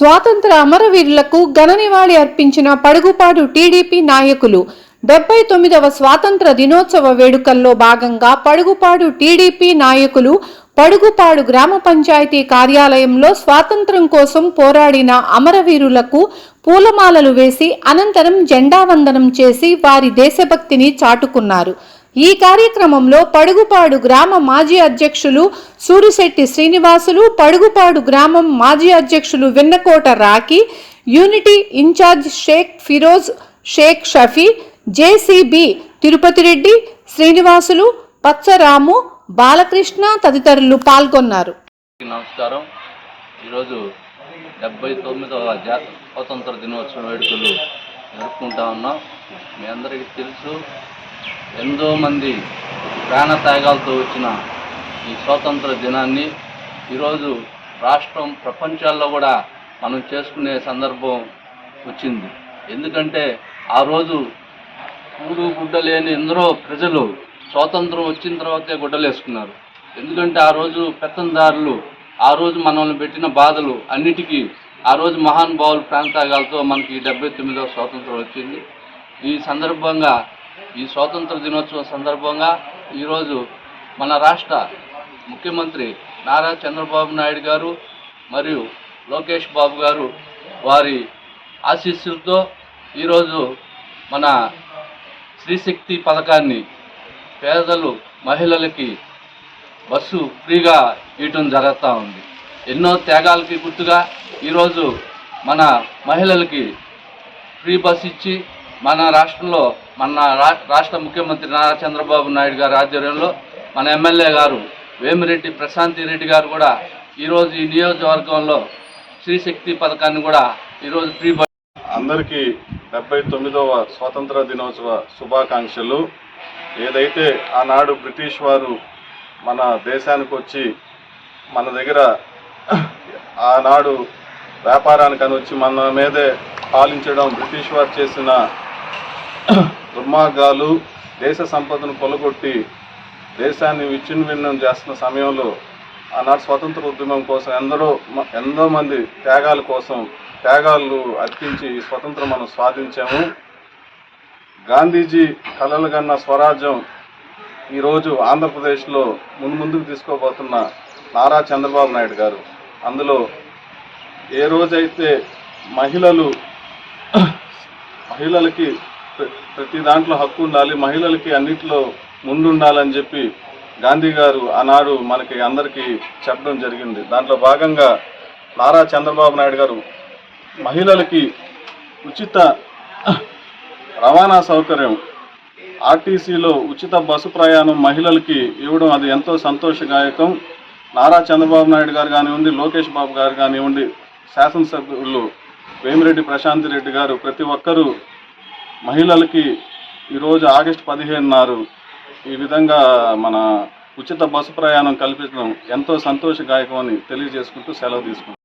స్వాతంత్ర అమరవీరులకు ఘన నివాళి అర్పించిన పడుగుపాడు టీడీపీ నాయకులు డెబ్బై తొమ్మిదవ స్వాతంత్ర దినోత్సవ వేడుకల్లో భాగంగా పడుగుపాడు టీడీపీ నాయకులు పడుగుపాడు గ్రామ పంచాయతీ కార్యాలయంలో స్వాతంత్ర్యం కోసం పోరాడిన అమరవీరులకు పూలమాలలు వేసి అనంతరం జెండా వందనం చేసి వారి దేశభక్తిని చాటుకున్నారు. ఈ కార్యక్రమంలో పడుగుపాడు గ్రామ మాజీ అధ్యక్షులు సూరిశెట్టి శ్రీనివాసులు పడుగుపాడు గ్రామం మాజీ అధ్యక్షులు Vennakota Raki unity incharge Sheikh Feroz Sheikh Shafi JCB Tirupati Reddy Srinivasulu Paccharamu Balakrishna తదితరులు పాల్గొన్నారు. నమస్కారం. ఈరోజు డెబ్బై తొమ్మిదవ స్వాతంత్ర దినోత్సవ వేడుకలు జరుపుకుంటా ఉన్నాం. మీ అందరికీ తెలుసు ఎంతో మంది ప్రాణ త్యాగాలతో వచ్చిన ఈ స్వాతంత్ర దినాన్ని ఈరోజు రాష్ట్రం ప్రపంచాల్లో కూడా మనం చేసుకునే సందర్భం వచ్చింది. ఎందుకంటే ఆ రోజు కూడు గుడ్డ లేని ఎందరో ప్రజలు స్వాతంత్రం వచ్చిన తర్వాతే గుడ్డలేసుకున్నారు. ఎందుకంటే ఆ రోజు పెత్తందారులు ఆ రోజు మనల్ని పెట్టిన బాధలు అన్నిటికీ ఆ రోజు మహానుభావులు ప్రాంతాగాలతో మనకి డెబ్బై తొమ్మిదవ స్వాతంత్రం వచ్చింది. ఈ సందర్భంగా ఈ స్వాతంత్ర దినోత్సవం సందర్భంగా ఈరోజు మన రాష్ట్ర ముఖ్యమంత్రి నారా చంద్రబాబు నాయుడు గారు మరియు లోకేష్ బాబు గారు వారి ఆశీస్సులతో ఈరోజు మన శ్రీశక్తి పథకాన్ని పేదలు మహిళలకి బస్సు ఫ్రీగా ఇవ్వటం జరుగుతూ ఉంది. ఎన్నో త్యాగాలకి గుర్తుగా ఈరోజు మన మహిళలకి ఫ్రీ బస్ ఇచ్చి మన రాష్ట్రంలో మన రాష్ట్ర ముఖ్యమంత్రి నారా చంద్రబాబు నాయుడు గారి ఆధ్వర్యంలో మన ఎమ్మెల్యే గారు వేమిరెడ్డి ప్రశాంతి రెడ్డి గారు కూడా ఈరోజు ఈ నియోజకవర్గంలో శ్రీశక్తి పథకాన్ని కూడా ఈరోజు ఫ్రీ అందరికీ డెబ్బై తొమ్మిదవ స్వాతంత్ర దినోత్సవ శుభాకాంక్షలు. ఏదైతే ఆనాడు బ్రిటిష్ వారు మన దేశానికి వచ్చి మన దగ్గర ఆనాడు వ్యాపారానికి అని వచ్చి మన మీదే పాలించడం బ్రిటిష్ వారు చేసిన దుర్మార్గాలు దేశ సంపదను కొలగొట్టి దేశాన్ని విచ్ఛిన్నం చేస్తున్న సమయంలో ఆనాడు స్వతంత్ర ఉద్యమం కోసం ఎందరో ఎంతో మంది త్యాగాల కోసం త్యాగాలు అర్పించి ఈ స్వతంత్రం మనం స్వాధించాము గాంధీజీ కలలు కన్న స్వరాజ్యం ఈరోజు ఆంధ్రప్రదేశ్లో ముందు ముందుకు తీసుకోబోతున్న నారా చంద్రబాబు నాయుడు గారు. అందులో ఏ రోజైతే మహిళలు మహిళలకి ప్రతి దాంట్లో హక్కు ఉండాలి. మహిళలకి అన్నిట్లో ముందుండాలని చెప్పి గాంధీ గారు ఆనాడు మనకి అందరికీ చెప్పడం జరిగింది. దాంట్లో భాగంగా నారా చంద్రబాబు నాయుడు గారు మహిళలకి ఉచిత రవాణా సౌకర్యం ఆర్టీసీలో ఉచిత బస్సు ప్రయాణం మహిళలకి ఇవ్వడం అది ఎంతో సంతోషదాయకం. నారా చంద్రబాబు నాయుడు గారు కానివ్వండి లోకేష్ బాబు గారు కానివ్వండి శాసనసభ్యులు వేమిరెడ్డి ప్రశాంత్ రెడ్డి గారు ప్రతి ఒక్కరూ మహిళలకి ఈరోజు ఆగస్టు పదిహేను నారు ఈ విధంగా మన ఉచిత బస్సు ప్రయాణం కల్పించడం ఎంతో సంతోషదాయకం అని తెలియజేసుకుంటూ సెలవు తీసుకుంటాం